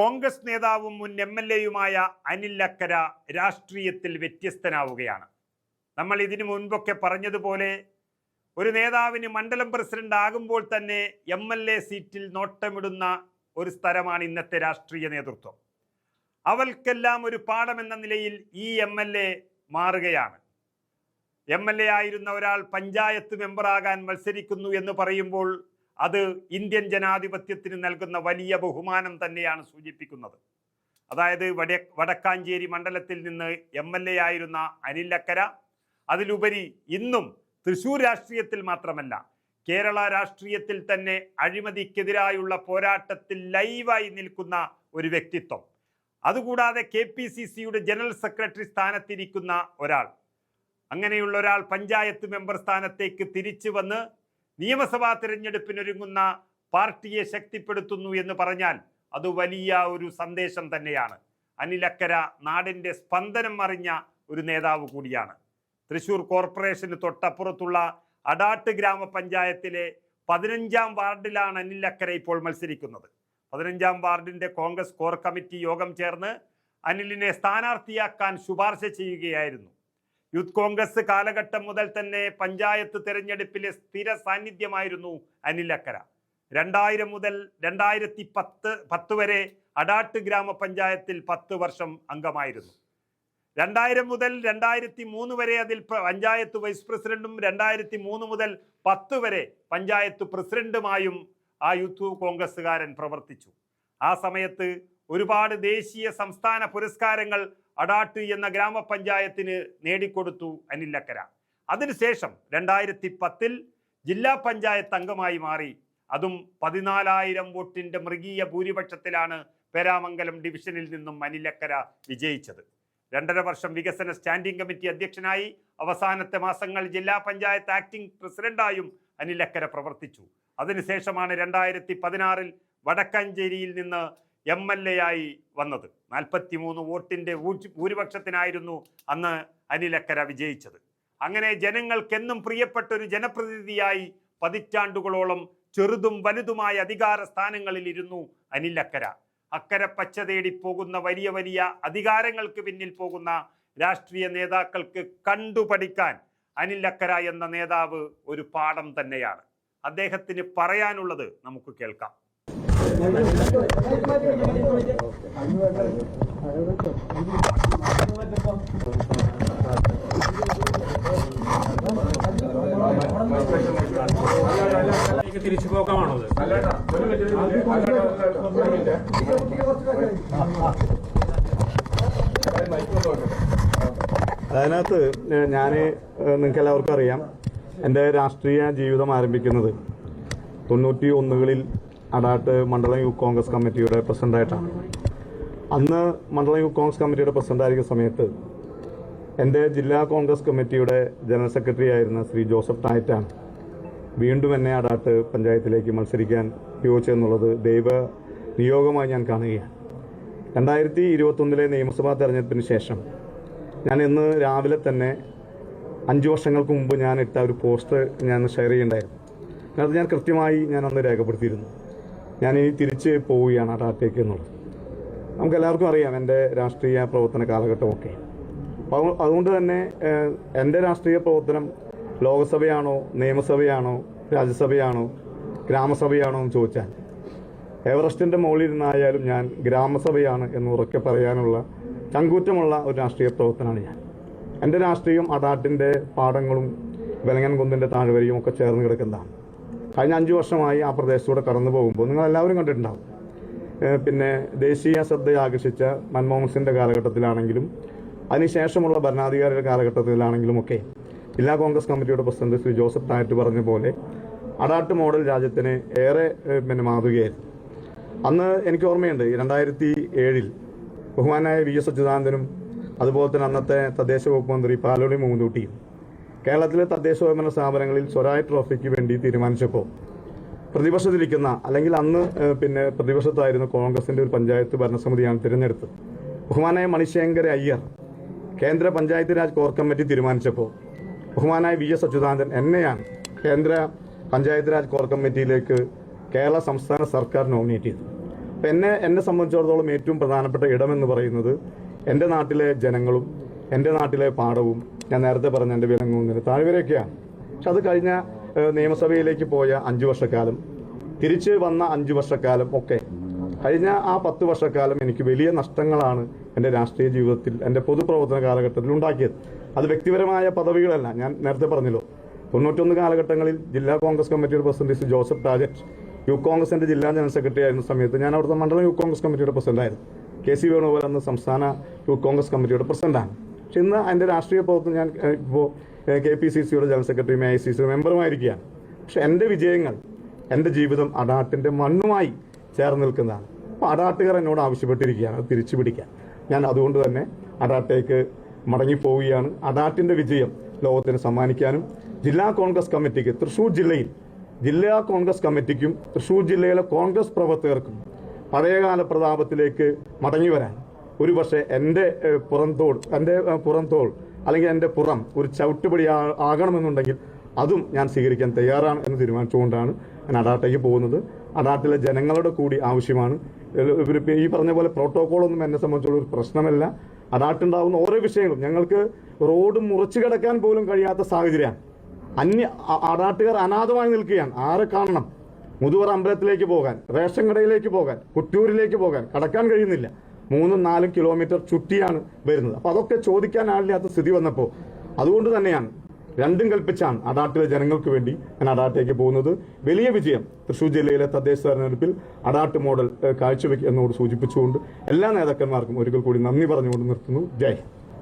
കോൺഗ്രസ് നേതാവും മുൻ M L എയുമായ അനിൽ അക്കര രാഷ്ട്രീയത്തിൽ വ്യത്യസ്തനാവുകയാണ്. നമ്മൾ ഇതിനു മുൻപൊക്കെ പറഞ്ഞതുപോലെ ഒരു നേതാവിന് മണ്ഡലം പ്രസിഡന്റ് ആകുമ്പോൾ തന്നെ എം എൽ എ സീറ്റിൽ നോട്ടമിടുന്ന ഒരു സ്ഥലമാണ് ഇന്നത്തെ രാഷ്ട്രീയ നേതൃത്വം. അവൾക്കെല്ലാം ഒരു പാഠമെന്ന നിലയിൽ ഈ എം എൽ എ മാറുകയാണ്. എം എൽ എ ആയിരുന്ന ഒരാൾ പഞ്ചായത്ത് മെമ്പറാകാൻ മത്സരിക്കുന്നു എന്ന് പറയുമ്പോൾ അത് ഇന്ത്യൻ ജനാധിപത്യത്തിന് നൽകുന്ന വലിയ ബഹുമാനം തന്നെയാണ് സൂചിപ്പിക്കുന്നത്. അതായത് വട വടക്കാഞ്ചേരി മണ്ഡലത്തിൽ നിന്ന് എം എൽ എ ആയിരുന്ന അനിലക്കര അതിലുപരി ഇന്നും തൃശൂർ രാഷ്ട്രീയത്തിൽ മാത്രമല്ല കേരള രാഷ്ട്രീയത്തിൽ തന്നെ അഴിമതിക്കെതിരായുള്ള പോരാട്ടത്തിൽ ലൈവായി നിൽക്കുന്ന ഒരു വ്യക്തിത്വം. അതുകൂടാതെ കെ പി സി സിയുടെ ജനറൽ സെക്രട്ടറി സ്ഥാനത്തിരിക്കുന്ന ഒരാൾ. അങ്ങനെയുള്ള ഒരാൾ പഞ്ചായത്ത് മെമ്പർ സ്ഥാനത്തേക്ക് തിരിച്ചു വന്ന് നിയമസഭാ തിരഞ്ഞെടുപ്പിനൊരുങ്ങുന്ന പാർട്ടിയെ ശക്തിപ്പെടുത്തുന്നു എന്ന് പറഞ്ഞാൽ അത് വലിയ ഒരു സന്ദേശം തന്നെയാണ്. അനിലക്കര നാടിന്റെ സ്പന്ദനം അറിഞ്ഞ ഒരു നേതാവ് കൂടിയാണ്. തൃശൂർ കോർപ്പറേഷന് തൊട്ടപ്പുറത്തുള്ള അടാട്ട് ഗ്രാമപഞ്ചായത്തിലെ പതിനഞ്ചാം വാർഡിലാണ് അനിലക്കര ഇപ്പോൾ മത്സരിക്കുന്നത്. പതിനഞ്ചാം വാർഡിന്റെ കോൺഗ്രസ് കോർ കമ്മിറ്റി യോഗം ചേർന്ന് അനിലിനെ സ്ഥാനാർത്ഥിയാക്കാൻ ശുപാർശ ചെയ്യുകയായിരുന്നു. യൂത്ത് കോൺഗ്രസ് കാലഘട്ടം മുതൽ തന്നെ പഞ്ചായത്ത് തെരഞ്ഞെടുപ്പിലെ സ്ഥിര സാന്നിധ്യമായിരുന്നു അനിൽ അക്കര. രണ്ടായിരം മുതൽ രണ്ടായിരത്തി പത്ത് പത്ത് വരെ അടാട്ട് ഗ്രാമപഞ്ചായത്തിൽ പത്ത് വർഷം അംഗമായിരുന്നു. രണ്ടായിരം മുതൽ രണ്ടായിരത്തി മൂന്ന് വരെ അതിൽ പഞ്ചായത്ത് വൈസ് പ്രസിഡന്റും രണ്ടായിരത്തി മൂന്ന് മുതൽ പത്ത് വരെ പഞ്ചായത്ത് പ്രസിഡന്റുമായും ആ യൂത്ത് കോൺഗ്രസ്സുകാരൻ പ്രവർത്തിച്ചു. ആ സമയത്ത് ഒരുപാട് ദേശീയ സംസ്ഥാന പുരസ്കാരങ്ങൾ അടാട്ട് എന്ന ഗ്രാമപഞ്ചായത്തിന് നേടിക്കൊടുത്തു അനിലക്കര. അതിനുശേഷം രണ്ടായിരത്തി പത്തിൽ ജില്ലാ പഞ്ചായത്ത് അംഗമായി മാറി. അതും പതിനാലായിരം വോട്ടിന്റെ മൃഗീയ ഭൂരിപക്ഷത്തിലാണ് പേരാമംഗലം ഡിവിഷനിൽ നിന്നും അനിലക്കര വിജയിച്ചത്. രണ്ടര വർഷം വികസന സ്റ്റാൻഡിംഗ് കമ്മിറ്റി അധ്യക്ഷനായി അവസാനത്തെ മാസങ്ങൾ ജില്ലാ പഞ്ചായത്ത് ആക്ടിംഗ് പ്രസിഡന്റായും അനിലക്കര പ്രവർത്തിച്ചു. അതിനുശേഷമാണ് രണ്ടായിരത്തി പതിനാറിൽ വടക്കഞ്ചേരിയിൽ നിന്ന് എം എൽ എ ആയി വന്നത്. നാൽപ്പത്തി മൂന്ന് വോട്ടിന്റെ ഭൂരി- ഭൂരിപക്ഷത്തിനായിരുന്നു അന്ന് അനിലക്കര വിജയിച്ചത്. അങ്ങനെ ജനങ്ങൾക്കെന്നും പ്രിയപ്പെട്ട ഒരു ജനപ്രതിനിധിയായി പതിറ്റാണ്ടുകളോളം ചെറുതും വലുതുമായ അധികാര സ്ഥാനങ്ങളിൽ ഇരുന്നു അനിലക്കര. അക്കരെ പച്ച തേടി പോകുന്ന വലിയ വലിയ അധികാരങ്ങൾക്ക് പിന്നിൽ പോകുന്ന രാഷ്ട്രീയ നേതാക്കൾക്ക് കണ്ടുപഠിക്കാൻ അനിലക്കര എന്ന നേതാവ് ഒരു പാഠം തന്നെയാണ്. അദ്ദേഹത്തിന് പറയാനുള്ളത് നമുക്ക് കേൾക്കാം. തിരിച്ചു അതിനകത്ത് ഞാൻ നിങ്ങൾക്ക് എല്ലാവർക്കും അറിയാം. എന്റെ രാഷ്ട്രീയ ജീവിതം ആരംഭിക്കുന്നത് തൊണ്ണൂറ്റി ഒന്നുകളിൽ അടാട്ട് മണ്ഡലം യൂത്ത് കോൺഗ്രസ് കമ്മിറ്റിയുടെ പ്രസിഡന്റായിട്ടാണ്. അന്ന് മണ്ഡലം യൂത്ത് കോൺഗ്രസ് കമ്മിറ്റിയുടെ പ്രസിഡന്റായിരിക്കുന്ന സമയത്ത് എന്റെ ജില്ലാ കോൺഗ്രസ് കമ്മിറ്റിയുടെ ജനറൽ സെക്രട്ടറി ആയിരുന്ന ശ്രീ ജോസഫ് നായറ്റാണ് വീണ്ടും എന്നെ അടാട്ട് പഞ്ചായത്തിലേക്ക് മത്സരിക്കാൻ യോജിച്ചെന്നുള്ളത് ദൈവ നിയോഗമായി ഞാൻ കാണുകയാണ്. രണ്ടായിരത്തി ഇരുപത്തൊന്നിലെ നിയമസഭാ തെരഞ്ഞെടുപ്പിന് ശേഷം ഞാൻ ഇന്ന് രാവിലെ തന്നെ അഞ്ച് വർഷങ്ങൾക്ക് മുമ്പ് ഞാൻ ഇട്ട ഒരു പോസ്റ്റ് ഞാൻ ഷെയർ ചെയ്യണ്ടായിരുന്നു അത് ഞാൻ കൃത്യമായി ഞാൻ അന്ന് രേഖപ്പെടുത്തിയിരുന്നു. ഞാൻ ഇനി തിരിച്ച് പോവുകയാണ് അടാട്ടേക്ക് എന്നുള്ളത്. നമുക്ക് എല്ലാവർക്കും അറിയാം എന്റെ രാഷ്ട്രീയ പ്രവർത്തന കാലഘട്ടമൊക്കെ. അപ്പോൾ അത് അതുകൊണ്ട് തന്നെ എന്റെ രാഷ്ട്രീയ പ്രവർത്തനം ലോകസഭയാണോ നിയമസഭയാണോ രാജ്യസഭയാണോ ഗ്രാമസഭയാണോ എന്ന് ചോദിച്ചാൽ എവറസ്റ്റിന്റെ മുകളിൽ ഇരുന്നായാലും ഞാൻ ഗ്രാമസഭയാണ് എന്ന് ഉറക്കെ പറയാനുള്ള ചങ്കൂറ്റമുള്ള ഒരു രാഷ്ട്രീയ പ്രവർത്തനമാണ് ഞാൻ. എന്റെ രാഷ്ട്രീയം അടാട്ടിന്റെ പാടങ്ങളും വെലങ്ങൻകുന്നിന്റെ താഴ്വരയും ഒക്കെ ചേർന്ന് കിടക്കുന്നതാണ്. കഴിഞ്ഞ അഞ്ച് വർഷമായി ആ പ്രദേശത്തൂടെ കടന്നു പോകുമ്പോൾ നിങ്ങൾ എല്ലാവരും കണ്ടിട്ടുണ്ടാവും പിന്നെ ദേശീയ ശ്രദ്ധയെ ആകർഷിച്ച മൻമോഹൻ സിംഗിന്റെ കാലഘട്ടത്തിലാണെങ്കിലും അതിനുശേഷമുള്ള ഭരണാധികാരിയുടെ കാലഘട്ടത്തിലാണെങ്കിലും ഒക്കെ ജില്ലാ കോൺഗ്രസ് കമ്മിറ്റിയുടെ പ്രസിഡന്റ് ശ്രീ ജോസഫ് തായറ്റ് പറഞ്ഞ പോലെ അടാട്ട് മോഡൽ രാജ്യത്തിന് ഏറെ പിന്നെ മാതൃകയായിരുന്നു. അന്ന് എനിക്ക് ഓർമ്മയുണ്ട് രണ്ടായിരത്തി ഏഴിൽ ബഹുമാനായ വി എസ് അച്യുതാനന്ദനും അതുപോലെ തന്നെ അന്നത്തെ തദ്ദേശ വകുപ്പ് മന്ത്രി പാലോളി മൂന്നൂട്ടിയും കേരളത്തിലെ തദ്ദേശ സ്വയംഭരണ സ്ഥാപനങ്ങളിൽ സ്വരായ ട്രോഫിക്ക് വേണ്ടി തീരുമാനിച്ചപ്പോൾ പ്രതിപക്ഷത്തിരിക്കുന്ന അല്ലെങ്കിൽ അന്ന് പിന്നെ പ്രതിപക്ഷത്തായിരുന്ന കോൺഗ്രസിന്റെ ഒരു പഞ്ചായത്ത് ഭരണസമിതിയാണ് തിരഞ്ഞെടുത്ത് ബഹുമാനായ മണിശേഖര അയ്യർ കേന്ദ്ര പഞ്ചായത്ത് രാജ് കോർ കമ്മിറ്റി തീരുമാനിച്ചപ്പോൾ ബഹുമാനായ വി എസ് അച്യുതാനന്ദൻ എന്നെയാണ് കേന്ദ്ര പഞ്ചായത്ത് രാജ് കോർ കമ്മിറ്റിയിലേക്ക് കേരള സംസ്ഥാന സർക്കാർ നോമിനേറ്റ് ചെയ്തത്. അപ്പം എന്നെ എന്നെ സംബന്ധിച്ചിടത്തോളം ഏറ്റവും പ്രധാനപ്പെട്ട ഇടമെന്ന് പറയുന്നത് എന്റെ നാട്ടിലെ ജനങ്ങളും എന്റെ നാട്ടിലെ പാടവും ഞാൻ നേരത്തെ പറഞ്ഞ എന്റെ വിലങ്ങുന്നതിന് താഴ്വരയൊക്കെയാണ്. പക്ഷെ അത് കഴിഞ്ഞ നിയമസഭയിലേക്ക് പോയ അഞ്ചു വർഷക്കാലം തിരിച്ച് വന്ന അഞ്ചു വർഷക്കാലം ഒക്കെ. കഴിഞ്ഞ ആ പത്ത് വർഷക്കാലം എനിക്ക് വലിയ നഷ്ടങ്ങളാണ് എന്റെ രാഷ്ട്രീയ ജീവിതത്തിൽ എന്റെ പൊതുപ്രവർത്തന കാലഘട്ടത്തിൽ ഉണ്ടാക്കിയത്. അത് വ്യക്തിപരമായ പദവികളല്ല ഞാൻ നേരത്തെ പറഞ്ഞല്ലോ. തൊണ്ണൂറ്റൊന്ന് കാലഘട്ടങ്ങളിൽ ജില്ലാ കോൺഗ്രസ് കമ്മിറ്റിയുടെ പ്രസിഡന്റ് ജോസഫ് ടാജറ്റ് യൂത്ത് കോൺഗ്രസിന്റെ ജില്ലാ ജനറൽ സെക്രട്ടറി ആയിരുന്ന സമയത്ത് ഞാൻ അവിടുത്തെ മണ്ഡലം യൂത്ത് കോൺഗ്രസ് കമ്മിറ്റിയുടെ പ്രസിഡന്റായിരുന്നു. കെ സി വേണുഗോപാൽ എന്ന സംസ്ഥാന യൂത്ത് കോൺഗ്രസ് കമ്മിറ്റിയുടെ പ്രസിഡന്റാണ്. പക്ഷെ ഇന്ന് എന്റെ രാഷ്ട്രീയ പ്രവർത്തനം ഞാൻ ഇപ്പോൾ കെ പി സി സിയുടെ ജനറൽ സെക്രട്ടറിയും ഐ സി സിയുടെ മെമ്പറുമായിരിക്കുകയാണ്. പക്ഷെ എന്റെ വിജയങ്ങൾ എന്റെ ജീവിതം അടാട്ടിന്റെ മണ്ണുമായി ചേർന്ന് നിൽക്കുന്നതാണ്. അപ്പോൾ അടാട്ടുകാർ എന്നോട് ആവശ്യപ്പെട്ടിരിക്കുകയാണ് അത് തിരിച്ചു പിടിക്കാൻ ഞാൻ അതുകൊണ്ട് തന്നെ അടാട്ടേക്ക് മടങ്ങിപ്പോവുകയാണ്. അടാട്ടിന്റെ വിജയം ലോകത്തിന് സമ്മാനിക്കാനും ജില്ലാ കോൺഗ്രസ് കമ്മിറ്റിക്ക് തൃശ്ശൂർ ജില്ലയിൽ ജില്ലാ കോൺഗ്രസ് കമ്മിറ്റിക്കും തൃശ്ശൂർ ജില്ലയിലെ കോൺഗ്രസ് പ്രവർത്തകർക്കും പഴയകാല പ്രതാപത്തിലേക്ക് മടങ്ങി വരാൻ ഒരു പക്ഷേ എന്റെ പുറംതോൾ എന്റെ പുറംതോൾ അല്ലെങ്കിൽ എന്റെ പുറം ഒരു ചവിട്ടുപടി ആകണമെന്നുണ്ടെങ്കിൽ അതും ഞാൻ സ്വീകരിക്കാൻ തയ്യാറാണ് എന്ന് തീരുമാനിച്ചുകൊണ്ടാണ് ഞാൻ അടാട്ടയ്ക്ക് പോകുന്നത്. അടാട്ടിലെ ജനങ്ങളുടെ കൂടി ആവശ്യമാണ്. ഈ പറഞ്ഞ പോലെ പ്രോട്ടോകോളൊന്നും എന്നെ സംബന്ധിച്ചുള്ള ഒരു പ്രശ്നമല്ല. അടാട്ടുണ്ടാവുന്ന ഓരോ വിഷയങ്ങളും. ഞങ്ങൾക്ക് റോഡ് മുറിച്ചു കിടക്കാൻ പോലും കഴിയാത്ത സാഹചര്യമാണ്. അന്യ അടാട്ടുകാർ അനാഥമായി നിൽക്കുകയാണ്. ആരെ കാണണം? മുതുവർ അമ്പലത്തിലേക്ക് പോകാൻ റേഷൻ കടയിലേക്ക് പോകാൻ കുറ്റൂരിലേക്ക് പോകാൻ കടക്കാൻ കഴിയുന്നില്ല. മൂന്നും നാലും കിലോമീറ്റർ ചുറ്റിയാണ് വരുന്നത്. അപ്പൊ അതൊക്കെ ചോദിക്കാൻ ആളില്ലാത്ത സ്ഥിതി വന്നപ്പോൾ അതുകൊണ്ട് തന്നെയാണ് രണ്ടും കൽപ്പിച്ചാണ് അടാട്ടിലെ ജനങ്ങൾക്ക് വേണ്ടി ഞാൻ അടാട്ടിലേക്ക് പോകുന്നത്. വലിയ വിജയം തൃശൂർ ജില്ലയിലെ തദ്ദേശ തെരഞ്ഞെടുപ്പിൽ അടാട്ട് മോഡൽ കാഴ്ചവെക്കുന്നതോട് സൂചിപ്പിച്ചുകൊണ്ട് എല്ലാ നേതാക്കന്മാർക്കും ഒരിക്കൽ കൂടി നന്ദി പറഞ്ഞുകൊണ്ട് നിർത്തുന്നു. ജയ്.